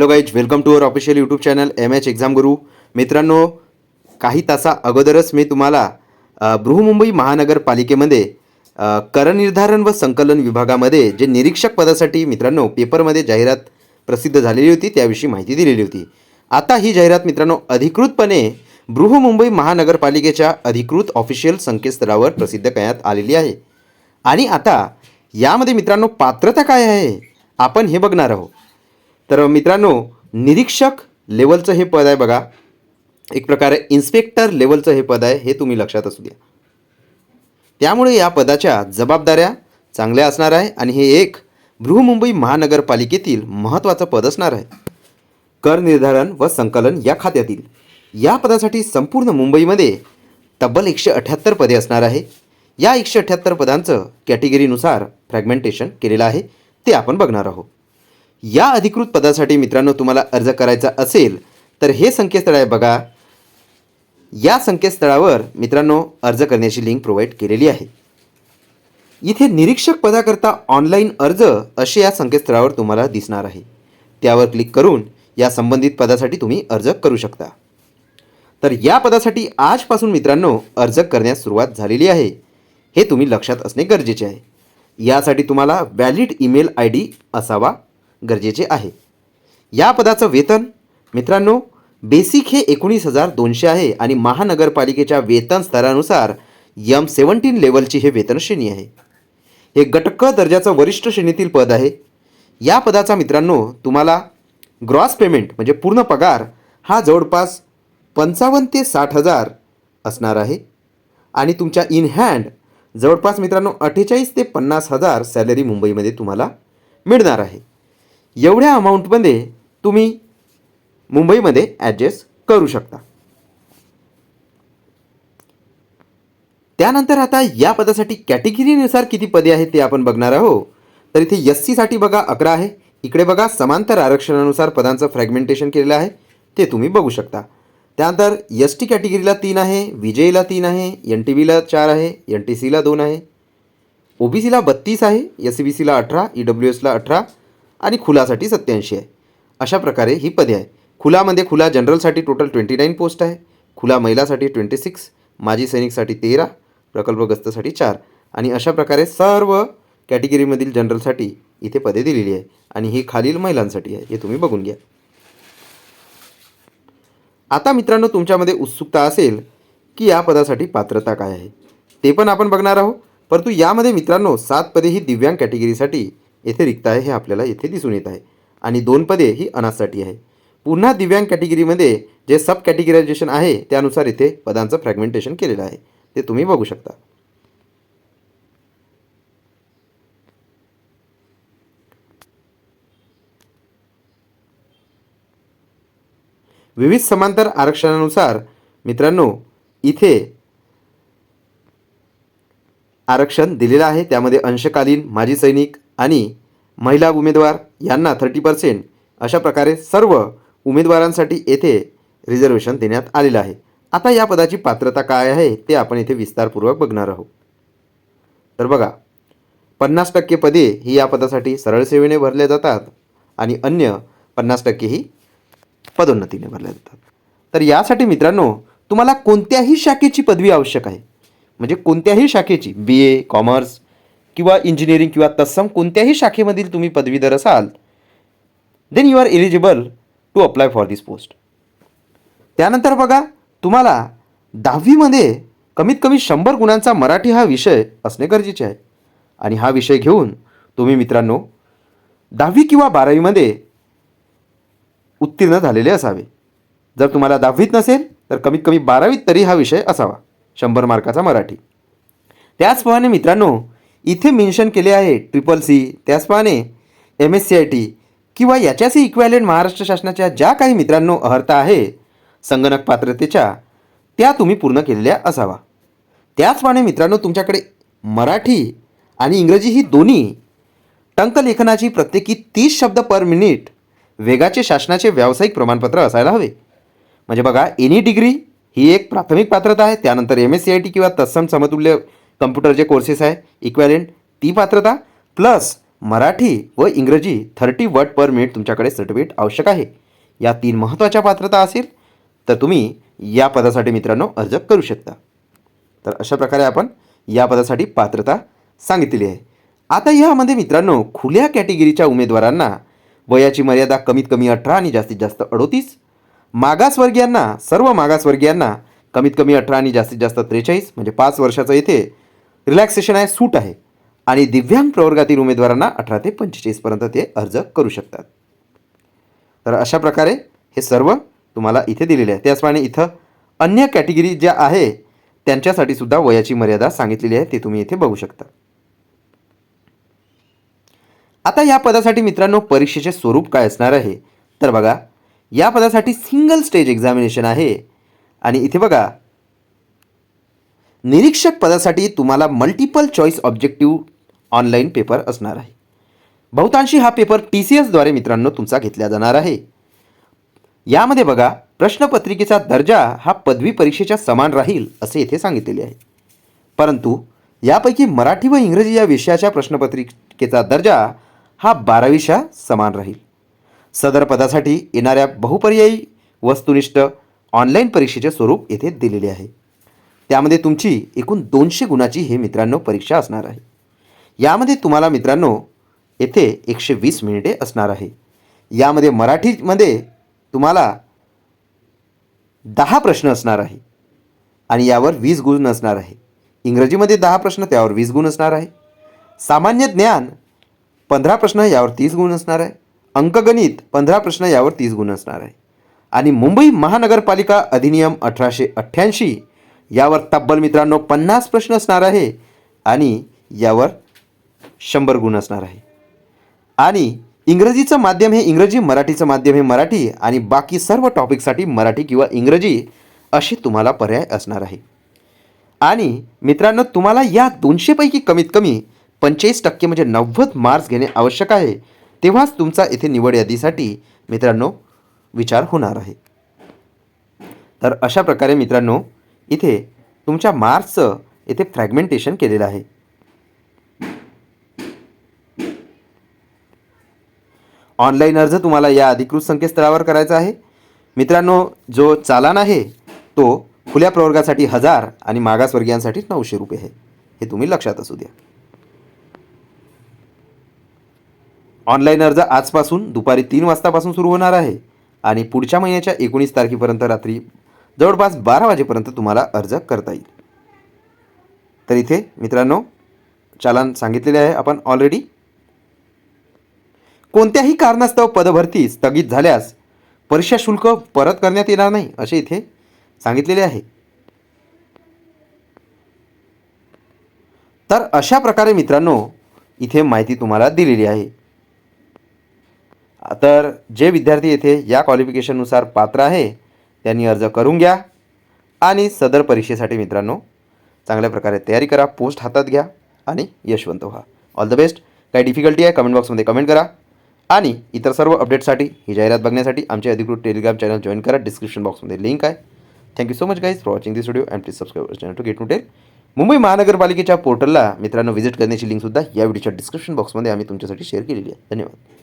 Hello guys welcome to our official YouTube channel M H exam Guru मित्रांनो काही तासा अगोदरच मी तुम्हाला बृहमुंबई महानगरपालिकेमध्ये करनिर्धारण व संकलन विभागामध्ये जे निरीक्षक पदासाठी मित्रांनो पेपरमध्ये जाहिरात प्रसिद्ध झालेली होती त्याविषयी माहिती दिलेली होती. आता ही जाहिरात मित्रांनो अधिकृतपणे बृहमुंबई महानगरपालिकेच्या अधिकृत ऑफिशियल संकेतस्थळावर प्रसिद्ध करण्यात आलेली आहे. आणि आता यामध्ये मित्रांनो पात्रता काय आहे आपण हे बघणार आहोत. तर मित्रांनो निरीक्षक लेवलचं हे पद आहे बघा. एक प्रकारे इन्स्पेक्टर लेवलचं हे पद आहे हे तुम्ही लक्षात असू द्या. त्यामुळे या पदाच्या जबाबदाऱ्या चांगल्या असणार आहे आणि हे एक बृहमुंबई महानगरपालिकेतील महत्त्वाचं पद असणार आहे. कर निर्धारण व संकलन या खात्यातील. या पदासाठी संपूर्ण मुंबईमध्ये तब्बल एकशे अठ्ठ्याहत्तर पदे असणार आहे. या एकशे अठ्ठ्याहत्तर पदांचं कॅटेगरीनुसार फ्रॅगमेंटेशन केलेलं आहे ते आपण बघणार आहोत. या अधिकृत पदासाठी मित्रांनो तुम्हाला अर्ज करायचा असेल तर हे संकेतस्थळ आहे बघा. या संकेतस्थळावर मित्रांनो अर्ज करण्याची लिंक प्रोव्हाइड केलेली आहे. इथे निरीक्षक पदाकरता ऑनलाईन अर्ज असे या संकेतस्थळावर तुम्हाला दिसणार आहे. त्यावर क्लिक करून या संबंधित पदासाठी तुम्ही अर्ज करू शकता. तर या पदासाठी आजपासून मित्रांनो अर्ज करण्यास सुरुवात झालेली आहे. हे तुम्ही लक्षात असणे गरजेचे आहे. यासाठी तुम्हाला व्हॅलिड ईमेल आय डी असावा. गरजेचे आहे. या पदाचं वेतन मित्रांनो बेसिक हे एकोणीस हजार दोनशे आहे आणि महानगरपालिकेच्या वेतन स्तरानुसार यम सेवन्टीन लेवलची हे वेतन श्रेणी आहे. हे गटक दर्जाचं वरिष्ठ श्रेणीतील पद आहे. या पदाचा मित्रांनो तुम्हाला ग्रॉस पेमेंट म्हणजे पूर्ण पगार हा जवळपास पंचावन्न ते साठ हजार असणार आहे. आणि तुमच्या इन हँड जवळपास मित्रांनो अठ्ठेचाळीस ते पन्नास हजार सॅलरी मुंबईमध्ये तुम्हाला मिळणार आहे. एवढ्या अमाऊंटमध्ये तुम्ही मुंबईमध्ये ॲडजस्ट करू शकता. त्यानंतर आता या पदासाठी कॅटेगरीनुसार किती पदे आहेत ते आपण बघणार आहोत. तर इथे एस सीसाठी बघा अकरा आहे. इकडे बघा समांतर आरक्षणानुसार पदांचं फ्रॅगमेंटेशन केलेलं आहे. ते तुम्ही बघू शकता. त्यानंतर एस टी कॅटेगरीला तीन आहे विजयला तीन आहे एन टी बीला चार आहे एन टी सीला दोन आहे. ओ बी सीला बत्तीस आहे एस सी बी सीला अठरा ई डब्ल्यू एसला अठरा आणि खुलासाठी सत्याऐंशी आहे. अशा प्रकारे ही पदे आहे खुलामध्ये खुला जनरलसाठी टोटल ट्वेंटी नाईन पोस्ट आहे. खुला महिलासाठी ट्वेंटी सिक्स माजी सैनिकसाठी तेरा प्रकल्पग्रस्तसाठी चार आणि अशा प्रकारे सर्व कॅटेगरीमधील जनरलसाठी इथे पदे दिलेली आहे आणि ही खालील महिलांसाठी आहे. हे तुम्ही बघून घ्या. आता मित्रांनो तुमच्यामध्ये उत्सुकता असेल की या पदासाठी पात्रता काय आहे. ते पण आपण बघणार आहोत. परंतु यामध्ये मित्रांनो सात पदे ही दिव्यांग कॅटेगरीसाठी येथे रिक्त आहे हे आपल्याला येथे दिसून येत आहे. आणि दोन पदे ही अनाथसाठी आहे. पुन्हा दिव्यांग कॅटेगरीमध्ये जे सब कॅटेगरायझेशन आहे त्यानुसार इथे पदांचं फ्रॅगमेंटेशन केलेलं आहे. ते तुम्ही बघू शकता. विविध समांतर आरक्षणानुसार मित्रांनो इथे आरक्षण दिलेलं आहे. त्यामध्ये अंशकालीन माजी सैनिक आणि महिला उमेदवार यांना थर्टी पर्सेंट अशा प्रकारे सर्व उमेदवारांसाठी येथे रिझर्वेशन देण्यात आलेलं आहे. आता या पदाची पात्रता काय आहे ते आपण इथे विस्तारपूर्वक बघणार आहोत. तर बघा पन्नास टक्के पदे ही या पदासाठी सरळ सेवेने भरल्या जातात आणि अन्य पन्नास टक्के ही पदोन्नतीने भरल्या जातात. तर यासाठी मित्रांनो तुम्हाला कोणत्याही शाखेची पदवी आवश्यक आहे. म्हणजे कोणत्याही शाखेची बी ए कॉमर्स किंवा इंजिनिअरिंग किंवा तत्सम कोणत्याही शाखेमधील तुम्ही पदवीधर असाल then you are eligible to apply for this post त्यानंतर बघा तुम्हाला दहावीमध्ये कमीत कमी शंभर गुणांचा मराठी हा विषय असणे गरजेचे आहे. आणि हा विषय घेऊन तुम्ही मित्रांनो दहावी किंवा बारावीमध्ये उत्तीर्ण झालेले असावे. जर तुम्हाला दहावीत नसेल तर कमीत कमी बारावीत तरी हा विषय असावा शंभर मार्काचा मराठी. त्याचप्रमाणे मित्रांनो इथे मेन्शन केले आहे ट्रिपल सी त्याचप्रमाणे M S C I T किंवा याच्याशी इक्वॅलेंट महाराष्ट्र शासनाच्या ज्या काही मित्रांनो अर्हता आहे संगणक पात्रतेच्या त्या तुम्ही पूर्ण केलेल्या असावा. त्याचप्रमाणे मित्रांनो तुमच्याकडे मराठी आणि इंग्रजी ही दोन्ही टंकलेखनाची प्रत्येकी तीस शब्द पर मिनिट वेगाचे शासनाचे व्यावसायिक प्रमाणपत्र असायला हवे. म्हणजे बघा एनी डिग्री ही एक प्राथमिक पात्रता आहे त्यानंतर M S C I T किंवा तत्सम समतुल्य कम्प्युटर जे कोर्सेस आहे इक्वॅलेंट ती पात्रता प्लस मराठी व इंग्रजी थर्टी वर्ड पर मिनिट तुमच्याकडे सर्टिफिकेट आवश्यक आहे. या तीन महत्त्वाच्या पात्रता असेल तर तुम्ही या पदासाठी मित्रांनो अर्ज करू शकता. तर अशा प्रकारे आपण या पदासाठी पात्रता सांगितलेली आहे. आता यामध्ये मित्रांनो खुल्या कॅटेगरीच्या उमेदवारांना वयाची मर्यादा कमीत कमी अठरा आणि जास्तीत जास्त अडोतीस मागासवर्गीयांना सर्व मागासवर्गीयांना कमीत कमी अठरा आणि जास्तीत जास्त त्रेचाळीस म्हणजे पाच वर्षाचं येथे रिलॅक्सेशन आहे सूट आहे. आणि दिव्यांग प्रवर्गातील उमेदवारांना अठरा ते पंचेचाळीसपर्यंत ते अर्ज करू शकतात. तर अशा प्रकारे हे सर्व तुम्हाला इथे दिलेले आहे. त्याचप्रमाणे इथं अन्य कॅटेगरी ज्या आहे त्यांच्यासाठी सुद्धा वयाची मर्यादा सांगितलेली आहे ते तुम्ही इथे बघू शकता. आता या पदासाठी मित्रांनो परीक्षेचे स्वरूप काय असणार आहे? तर बघा या पदासाठी सिंगल स्टेज एक्झामिनेशन आहे. आणि इथे बघा निरीक्षक पदासाठी तुम्हाला multiple choice objective online paper असणार आहे. बहुतांशी हा पेपर टी सी एसद्वारे मित्रांनो तुमचा घेतला जाणार आहे. यामध्ये बघा प्रश्नपत्रिकेचा दर्जा हा पदवी परीक्षेच्या समान राहील असे येथे सांगितलेले आहे. परंतु यापैकी मराठी व इंग्रजी या विषयाच्या प्रश्नपत्रिकेचा दर्जा हा बारावीच्या समान राहील. सदर पदासाठी येणाऱ्या बहुपर्यायी वस्तुनिष्ठ ऑनलाईन परीक्षेचे स्वरूप येथे दिलेले आहे. त्यामध्ये तुमची एकूण दोनशे गुणाची हे मित्रांनो परीक्षा असणार आहे. यामध्ये तुम्हाला मित्रांनो येथे एकशे वीस मिनिटे असणार आहे. यामध्ये मराठीमध्ये तुम्हाला दहा प्रश्न असणार आहे आणि यावर वीस गुण असणार आहे. इंग्रजीमध्ये दहा प्रश्न त्यावर वीस गुण असणार आहे. सामान्य ज्ञान पंधरा प्रश्न यावर तीस गुण असणार आहे. अंकगणित पंधरा प्रश्न यावर तीस गुण असणार आहे. आणि मुंबई महानगरपालिका अधिनियम अठराशे अठ्ठ्याऐंशी यावर तब्बल मित्रांनो पन्नास प्रश्न असणार आहे आणि यावर शंभर गुण असणार आहे. आणि इंग्रजीचं माध्यम हे इंग्रजी मराठीचं माध्यम हे मराठी आणि बाकी सर्व टॉपिकसाठी मराठी किंवा इंग्रजी असे तुम्हाला पर्याय असणार आहे. आणि मित्रांनो तुम्हाला या दोनशेपैकी कमीत कमी पंचेचाळीस टक्के म्हणजे नव्वद मार्क्स घेणे आवश्यक आहे. तेव्हाच तुमचा इथे निवड यादीसाठी मित्रांनो विचार होणार आहे. तर अशा प्रकारे मित्रांनो इथे तुमच्या मार्क्सचं इथे फ्रॅगमेंटेशन केलेलं आहे. ऑनलाईन अर्ज तुम्हाला या अधिकृत संकेतस्थळावर करायचा आहे. मित्रांनो जो चालान आहे तो खुल्या प्रवर्गासाठी हजार आणि मागासवर्गीयांसाठी नऊशे रुपये आहे. हे तुम्ही लक्षात असू द्या. ऑनलाईन अर्ज आजपासून दुपारी तीन वाजतापासून सुरू होणार आहे आणि पुढच्या महिन्याच्या एकोणीस तारखेपर्यंत रात्री जवळपास बारा वाजेपर्यंत तुम्हाला अर्ज करता येईल. तर इथे मित्रांनो चालान सांगितलेले आहे आपण ऑलरेडी कोणत्याही कारणास्तव पदभरती स्थगित झाल्यास परीक्षा शुल्क परत करण्यात येणार नाही असे इथे सांगितलेले आहे. तर अशा प्रकारे मित्रांनो इथे माहिती तुम्हाला दिलेली आहे. तर जे विद्यार्थी येथे या क्वालिफिकेशननुसार पात्र आहे त्यांनी अर्ज करून घ्या. आणि सदर परीक्षेसाठी मित्रांनो चांगल्या प्रकारे तयारी करा पोस्ट हातात घ्या आणि यशवंत व्हा. ऑल द बेस्ट काही डिफिकल्टी आहे कमेंट बॉक्समध्ये कमेंट करा. आणि इतर सर्व अपडेटसाठी ही जाहिरात बघण्यासाठी आमचे अधिकृत टेलिग्राम चॅनल जॉईन करा. डिस्क्रिप्शन बॉक्समध्ये लिंक आहे. Thank you so much guys for watching this video and please subscribe channel to get tell Mumbai महानगरपालिकेच्या पोर्टलला मित्रांनो व्हिजिट करण्याची लिंकसुद्धा या व्हिडिओच्या डिस्क्रिप्शन बॉक्समध्ये आम्ही तुमच्यासाठी शेअर केलेली आहे. धन्यवाद.